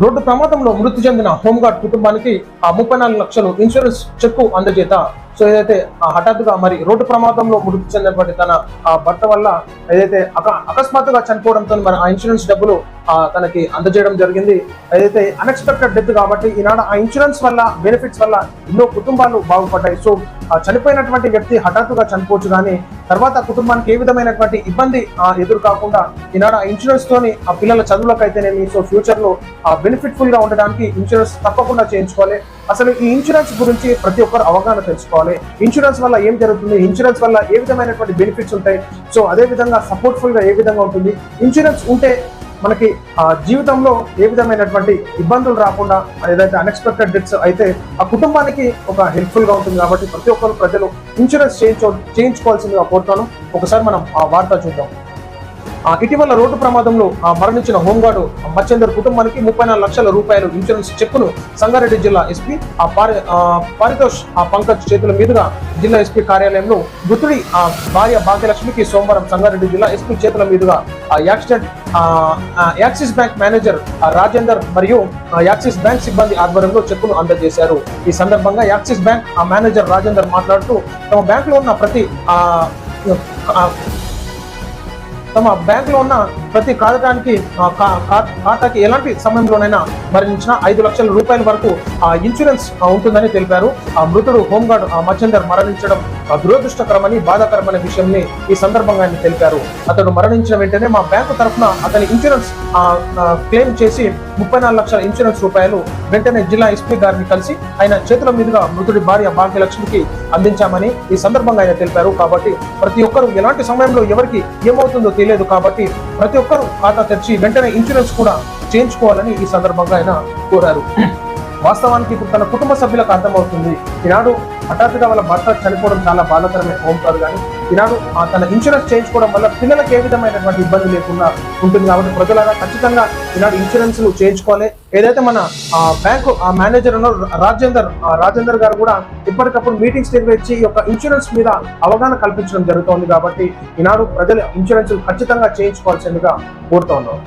Road ప్రమాదంలో మృతి చెందిన హోంగార్డ్ కుటుంబానికి ఆ ముప్పై నాలుగు లక్షలు ఇన్సూరెన్స్ చెక్కు అందజేత. సో ఏదైతే ఆ హఠాత్తుగా మరి రోడ్డు ప్రమాదంలో మృతి చెందినటువంటి తన ఆ భర్త వల్ల ఏదైతే అక- అకస్మాత్తుగా చనిపోవడంతో మరి ఆ ఇన్సూరెన్స్ డబ్బులు తనకి అందజేయడం జరిగింది. ఏదైతే అన్ఎక్స్పెక్టెడ్ డెత్ కాబట్టి ఈనాడు ఆ ఇన్సూరెన్స్ వల్ల బెనిఫిట్స్ వల్ల ఎన్నో కుటుంబాలు బాగుపడ్డాయి. సో ఆ చనిపోయినటువంటి వ్యక్తి హఠాత్తుగా చనిపోవచ్చు కానీ తర్వాత కుటుంబానికి ఏ విధమైనటువంటి ఇబ్బంది ఆ, ఎదురు కాకుండా ఈనాడు ఆ ఇన్సూరెన్స్ తోని ఆ పిల్లల చదువులకు అయితేనేమి సో ఫ్యూచర్లో బెనిఫిట్ఫుల్గా ఉండడానికి ఇన్సూరెన్స్ తప్పకుండా చేయించుకోవాలి. అసలు ఈ ఇన్సూరెన్స్ గురించి ప్రతి ఒక్కరు అవగాహన తెలుసుకోవాలి ఇన్సూరెన్స్ వల్ల ఏం జరుగుతుంది? ఇన్సూరెన్స్ వల్ల ఏ విధమైనటువంటి బెనిఫిట్స్ ఉంటాయి? సో అదే విధంగా సపోర్ట్ఫుల్గా ఏ విధంగా ఉంటుంది? ఇన్సూరెన్స్ ఉంటే మనకి ఆ జీవితంలో ఏ విధమైనటువంటి ఇబ్బందులు రాకుండా ఏదైతే అన్ఎక్స్పెక్టెడ్ డెత్స్ అయితే ఆ కుటుంబానికి ఒక హెల్ప్ఫుల్గా ఉంటుంది కాబట్టి ప్రతి ఒక్కరు ప్రజలు ఇన్సూరెన్స్ చేయించు చేయించుకోవాల్సిందిగా కోరుతాను. ఒకసారి మనం ఆ వార్త చూద్దాం. ఇటీవల రోడ్డు ప్రమాదంలో ఆ, మరణించిన హోంగార్డు మచ్చేందర్ కుటుంబానికి ముప్పై నాలుగు లక్షల రూపాయలు ఇన్సూరెన్స్ చెక్కును సంగారెడ్డి జిల్లా ఎస్పీ ఆ పారి పారితోష్ ఆ పంకజ్ చేతుల మీదుగా జిల్లా ఎస్పీ కార్యాలయంలో మృతుడి ఆ, భార్య భాగ్యలక్ష్మికి సోమవారం సంగారెడ్డి జిల్లా ఎస్పీ చేతుల మీదుగా ఆ accident Axis bank manager Rajender మరియు యాక్సిస్ బ్యాంక్ సిబ్బంది ఆధ్వర్యంలో చెక్కును అందజేశారు. ఈ సందర్భంగా యాక్సిస్ బ్యాంక్ ఆ మేనేజర్ రాజేందర్ మాట్లాడుతూ తమ బ్యాంకులో ఉన్న ప్రతి తమ బ్యాంక్లో ఉన్న ప్రతి కాదటానికి ఖాతాకి ఎలాంటి సమయంలోనైనా మరణించిన ఐదు లక్షల రూపాయల వరకు ఆ, ఇన్సూరెన్స్ ఉంటుందని తెలిపారు. ఆ మృతుడు హోంగార్డ్ ఆ, మరణించడం ఆ, దురదృష్టకరమని బాధాకరమైన విషయంని ఈ సందర్భంగా ఆయన తెలిపారు. అతడు మరణించిన వెంటనే మా బ్యాంకు తరఫున అతని ఇన్సూరెన్స్ క్లెయిమ్ చేసి ముప్పై నాలుగు లక్షల ఇన్సూరెన్స్ రూపాయలు వెంటనే జిల్లా ఎస్పీ గారిని కలిసి ఆయన చేతుల మీదుగా మృతుడి భార్య భాగ్యలక్ష్మికి అందించామని ఈ సందర్భంగా ఆయన తెలిపారు. కాబట్టి ప్రతి ఒక్కరూ ఎలాంటి సమయంలో ఎవరికి ఏమవుతుందో తెలియదు కాబట్టి ప్రతి ఒక్కరు ఖాతా తెరిచి వెంటనే ఇన్సూరెన్స్ కూడా చేయించుకోవాలని ఈ సందర్భంగా ఆయన కోరారు. వాస్తవానికి ఇప్పుడు తన కుటుంబ సభ్యులకు అర్థమవుతుంది. ఈనాడు హఠాత్తుగా వాళ్ళ భర్త చనిపోవడం చాలా బాధాకరమైన హోమ్ కాదు కానీ ఈనాడు ఆ తన ఇన్సూరెన్స్ చేయించుకోవడం వల్ల పిల్లలకు ఏ విధమైనటువంటి ఇబ్బంది లేకుండా ఉంటుంది కాబట్టి ప్రజలారా ఖచ్చితంగా ఈనాడు ఇన్సూరెన్స్ చేయించుకోవాలి. ఏదైతే మన ఆ, బ్యాంకు ఆ మేనేజర్ ఉన్నారో రాజేందర్ రాజేందర్ గారు కూడా ఇప్పటికప్పుడు మీటింగ్స్ నిర్వహించి ఈ యొక్క ఇన్సూరెన్స్ మీద అవగాహన కల్పించడం జరుగుతోంది కాబట్టి ఈనాడు ప్రజలు ఇన్సూరెన్స్ ఖచ్చితంగా చేయించుకోవాల్సిందిగా కోరుతా ఉన్నాం